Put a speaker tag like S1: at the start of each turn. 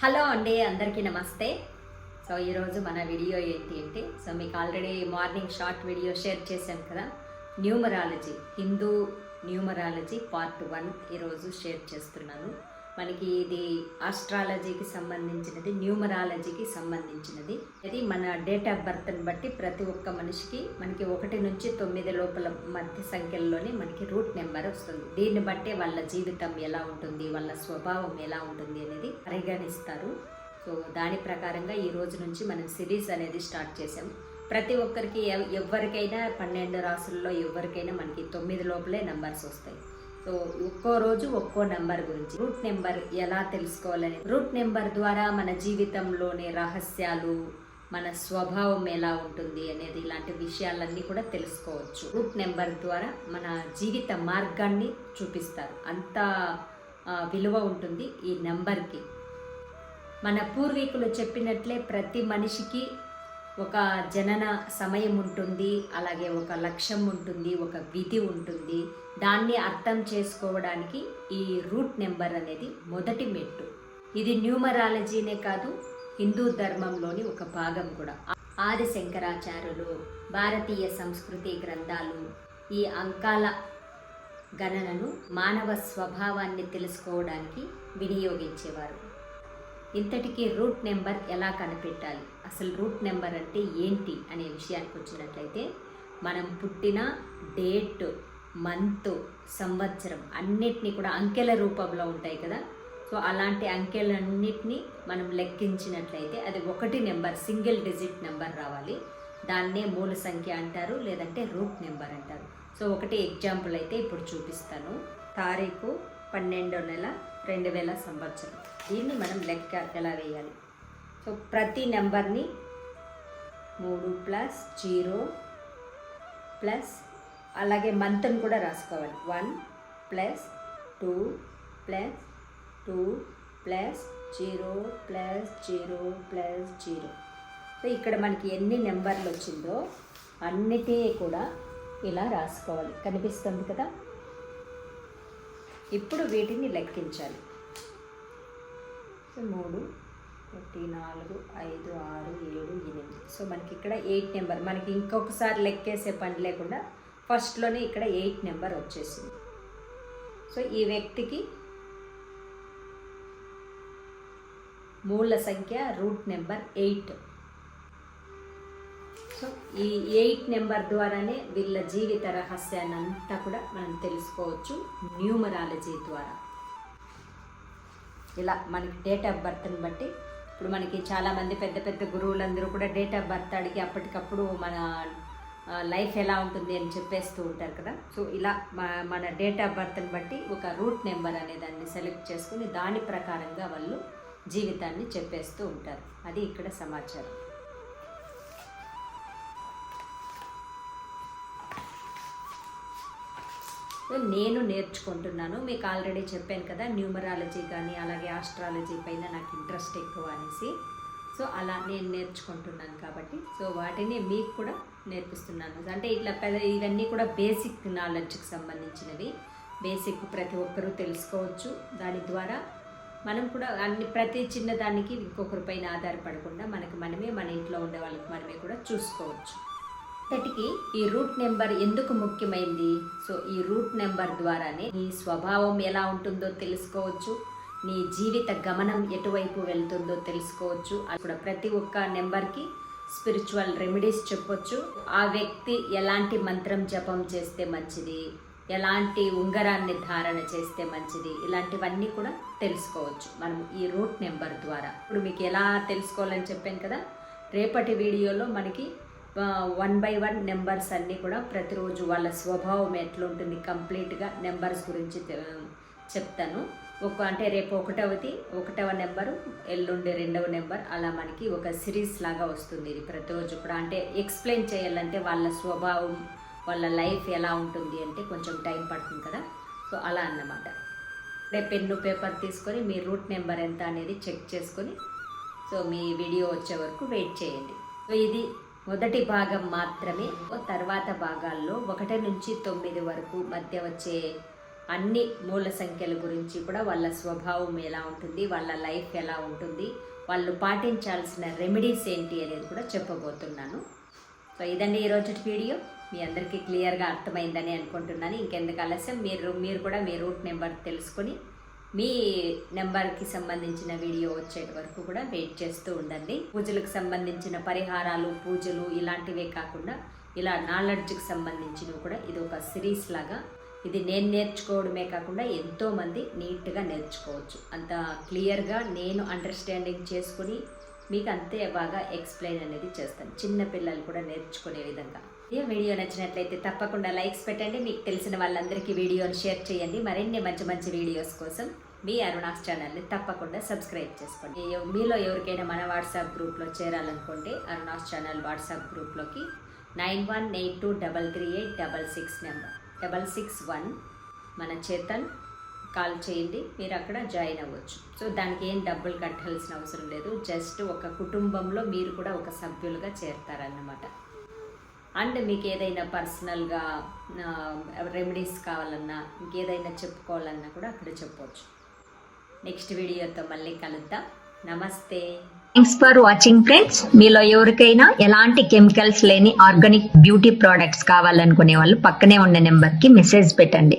S1: Hello అండి అందరికీ నమస్తే. సో ఈరోజు మన వీడియో ఏంటి అంటే సో మీకు already morning short video share చేశాను కదా numerology Hindu numerology part one ఈరోజు షేర్ చేస్తున్నాను. మనకి ఇది ఆస్ట్రాలజీకి సంబంధించినది న్యూమరాలజీకి సంబంధించినది. ఇది మన డేట్ ఆఫ్ బర్త్ని బట్టి ప్రతి ఒక్క మనిషికి మనకి ఒకటి నుంచి తొమ్మిది లోపల మధ్య సంఖ్యల్లోనే మనకి రూట్ నెంబర్ వస్తుంది. దీన్ని బట్టే వాళ్ళ జీవితం ఎలా ఉంటుంది వాళ్ళ స్వభావం ఎలా ఉంటుంది అనేది పరిగణిస్తారు. సో దాని ప్రకారంగా ఈ రోజు నుంచి మనం సిరీస్ అనేది స్టార్ట్ చేసాం ప్రతి ఒక్కరికి ఎవ- ఎవరికైనా పన్నెండు రాసుల్లో ఎవరికైనా మనకి తొమ్మిది లోపలే నెంబర్స్ వస్తాయి. సో ఒక్కో రోజు ఒక్కో నెంబర్ గురించి రూట్ నెంబర్ ఎలా తెలుసుకోవాలని రూట్ నెంబర్ ద్వారా మన జీవితంలోని రహస్యాలు మన స్వభావం ఎలా ఉంటుంది అనేది ఇలాంటి విషయాలన్నీ కూడా తెలుసుకోవచ్చు. రూట్ నెంబర్ ద్వారా మన జీవిత మార్గాన్ని చూపిస్తారు. అంత విలువ ఉంటుంది ఈ నెంబర్కి. మన పూర్వీకులు చెప్పినట్లే ప్రతి మనిషికి ఒక జనన సమయం ఉంటుంది అలాగే ఒక లక్ష్యం ఉంటుంది ఒక విధి ఉంటుంది. దాన్ని అర్థం చేసుకోవడానికి ఈ రూట్ నెంబర్ అనేది మొదటి మెట్టు. ఇది న్యూమరాలజీనే కాదు హిందూ ధర్మంలోని ఒక భాగం కూడా. ఆది శంకరాచార్యులు భారతీయ సంస్కృతి గ్రంథాలు ఈ అంకాల గణనను మానవ స్వభావాన్ని తెలుసుకోవడానికి వినియోగించేవారు. ఇంతటికి రూట్ నెంబర్ ఎలా కనిపెట్టాలి? అసలు రూట్ నెంబర్ అంటే ఏంటి అనే విషయానికి వచ్చినట్లయితే మనం పుట్టిన డేట్ మంత్ సంవత్సరం అన్నిటినీ కూడా అంకెల రూపంలో ఉంటాయి కదా. సో అలాంటి అంకెలన్నిటినీ మనం లెక్కించినట్లయితే అది ఒకటి నెంబర్ సింగిల్ డిజిట్ నెంబర్ రావాలి. దాన్నే మూల సంఖ్య అంటారు లేదంటే రూట్ నెంబర్ అంటారు. సో ఒకటి ఎగ్జాంపుల్ అయితే ఇప్పుడు చూపిస్తాను. తారీఖు పన్నెండో నెల రెండు వేల సంవత్సరం. దీన్ని మనం లెక్క ఎలా వేయాలి. సో ప్రతి నెంబర్ని మూడు ప్లస్ జీరో ప్లస్ అలాగే మంత్ని కూడా రాసుకోవాలి. One plus two plus two plus zero plus zero plus zero. So ఇక్కడ మనకి ఎన్ని నెంబర్లు వచ్చిందో అన్నిటి కూడా ఇలా రాసుకోవాలి. కనిపిస్తుంది కదా? ఇప్పుడు వీటిని లెక్కించాలి. సో మూడు ఒకటి నాలుగు ఐదు ఆరు ఏడు ఎనిమిది. సో మనకి ఇక్కడ ఎయిట్ నెంబర్ మనకి ఇంకొకసారి లెక్కేసే పని లేకుండా ఫస్ట్లోనే ఇక్కడ ఎయిట్ నెంబర్ వచ్చేసింది. సో ఈ వ్యక్తికి మూల సంఖ్య రూట్ నెంబర్ ఎయిట్. సో ఈ ఎయిట్ నెంబర్ ద్వారానే వీళ్ళ జీవిత రహస్యాన్ని అంతా కూడా మనం తెలుసుకోవచ్చు. న్యూమరాలజీ ద్వారా. ఇలా మనకి డేట్ ఆఫ్ బర్త్ని బట్టి ఇప్పుడు మనకి చాలామంది పెద్ద పెద్ద గురువులందరూ కూడా డేట్ ఆఫ్ బర్త్ అడిగి అప్పటికప్పుడు మన లైఫ్ ఎలా ఉంటుంది అని చెప్పేస్తూ ఉంటారు కదా. సో ఇలా మన డేట్ ఆఫ్ బర్త్ని బట్టి ఒక రూట్ నెంబర్ అనే దాన్ని సెలెక్ట్ చేసుకుని దాని ప్రకారంగా వాళ్ళు జీవితాన్ని చెప్పేస్తూ ఉంటారు. అది ఇక్కడ సమాచారం. నేను నేర్చుకుంటున్నాను. మీకు ఆల్రెడీ చెప్పాను కదా న్యూమరాలజీ కానీ అలాగే ఆస్ట్రాలజీ పైన నాకు ఇంట్రెస్ట్ ఎక్కువ అనేసి. సో అలా నేను నేర్చుకుంటున్నాను కాబట్టి. సో వాటిని మీకు కూడా నేర్పిస్తున్నాను. అంటే ఇట్లా పెద్ద ఇవన్నీ కూడా బేసిక్ నాలెడ్జ్కి సంబంధించినవి. బేసిక్ ప్రతి ఒక్కరూ తెలుసుకోవచ్చు. దాని ద్వారా మనం కూడా అన్ని ప్రతి చిన్న దానికి ఇంకొకరి పైన ఆధారపడకుండా మనకి మనమే మన ఇంట్లో ఉండే వాళ్ళకి మనమే కూడా చూసుకోవచ్చు. ఇప్పటికి ఈ రూట్ నెంబర్ ఎందుకు ముఖ్యమైంది? సో ఈ రూట్ నెంబర్ ద్వారానే నీ స్వభావం ఎలా ఉంటుందో తెలుసుకోవచ్చు. నీ జీవిత గమనం ఎటువైపు వెళ్తుందో తెలుసుకోవచ్చు. అక్కడ ప్రతి ఒక్క నెంబర్కి స్పిరిచువల్ రెమెడీస్ చెప్పొచ్చు. ఆ వ్యక్తి ఎలాంటి మంత్రం జపం చేస్తే మంచిది? ఎలాంటి ఉంగరాన్ని ధారణ చేస్తే మంచిది? ఇలాంటివన్నీ కూడా తెలుసుకోవచ్చు మనం ఈ రూట్ నెంబర్ ద్వారా. ఇప్పుడు మీకు ఎలా తెలుసుకోవాలని చెప్పాను కదా? రేపటి వీడియోలో మనకి వన్ బై వన్ నెంబర్స్ అన్నీ కూడా ప్రతిరోజు వాళ్ళ స్వభావం ఎట్లుంటుంది కంప్లీట్గా నెంబర్స్ గురించి తె- చెప్తాను. ఒక అంటే రేపు ఒకటవది ఒకటవ నెంబరు ఎల్లుండి రెండవ నెంబర్ అలా మనకి ఒక సిరీస్ లాగా వస్తుంది ఇది ప్రతిరోజు కూడా. అంటే ఎక్స్ప్లెయిన్ చేయాలంటే వాళ్ళ స్వభావం వాళ్ళ లైఫ్ ఎలా ఉంటుంది అంటే కొంచెం టైం పడుతుంది కదా. సో అలా అన్నమాట. రేపు పెన్ను పేపర్ తీసుకొని మీ రూట్ నెంబర్ ఎంత అనేది చెక్ చేసుకొని సో మీ వీడియో వచ్చే వరకు వెయిట్ చేయండి. సో ఇది మొదటి భాగం మాత్రమే. తర్వాత భాగాల్లో ఒకటి నుంచి తొమ్మిది వరకు మధ్య వచ్చే అన్ని మూల సంఖ్యల గురించి కూడా వాళ్ళ స్వభావం ఎలా ఉంటుంది వాళ్ళ లైఫ్ ఎలా ఉంటుంది వాళ్ళు పాటించాల్సిన రెమెడీస్ ఏంటి అనేది కూడా చెప్పబోతున్నాను. సో ఇదండి ఈరోజు వీడియో. మీ అందరికీ క్లియర్గా అర్థమైందని అనుకుంటున్నాను. ఇంకెందుకు ఆలస్యం? మీరు మీరు కూడా మీ రూట్ నెంబర్ తెలుసుకొని మీ నెంబర్కి సంబంధించిన వీడియో వచ్చేటి వరకు కూడా వెయిట్ చేస్తూ ఉండండి. పూజలకు సంబంధించిన పరిహారాలు పూజలు ఇలాంటివే కాకుండా ఇలా నాలెడ్జ్కి సంబంధించినవి కూడా ఇది ఒక సిరీస్ లాగా ఇది నేను నేర్చుకోవడమే కాకుండా ఎంతోమంది నీట్గా నేర్చుకోవచ్చు. అంత క్లియర్గా నేను అండర్స్టాండింగ్ చేసుకుని మీకు అంతే బాగా ఎక్స్ప్లెయిన్ అనేది చేస్తాను. చిన్న పిల్లలు కూడా నేర్చుకునే విధంగా. ఈ వీడియో నచ్చినట్లయితే తప్పకుండా లైక్స్ పెట్టండి. మీకు తెలిసిన వాళ్ళందరికీ వీడియోని షేర్ చేయండి. మరిన్ని మంచి మంచి వీడియోస్ కోసం మీ అరుణాస్ ఛానల్ని తప్పకుండా సబ్స్క్రైబ్ చేసుకోండి. మీలో ఎవరికైనా మన వాట్సాప్ గ్రూప్లో చేరాలనుకుంటే Aruna's channel WhatsApp గ్రూప్లోకి nine one eight two double three eight double six number. Double six one మన చేతన్ కాల్ చేయండి మీరు అక్కడ జాయిన్ అవ్వచ్చు. సో దానికి ఏం డబ్బులు కట్టాల్సిన అవసరం లేదు. జస్ట్ ఒక కుటుంబంలో మీరు కూడా ఒక సభ్యులుగా చేరతారన్నమాట. అండ్ మీకు ఏదైనా పర్సనల్గా రెమెడీస్ కావాలన్నా ఇంకేదైనా చెప్పుకోవాలన్నా కూడా అక్కడ చెప్పవచ్చు నెక్స్ట్ వీడియోతో మళ్ళీ కలుద్దాం. నమస్తే.
S2: థ్యాంక్స్ ఫర్ వాచింగ్ ఫ్రెండ్స్ మీలో ఎవరికైనా ఎలాంటి కెమికల్స్ లేని ఆర్గానిక్ బ్యూటీ ప్రోడక్ట్స్ కావాలనుకునే వాళ్ళు పక్కనే ఉన్న నెంబర్కి మెసేజ్ పెట్టండి.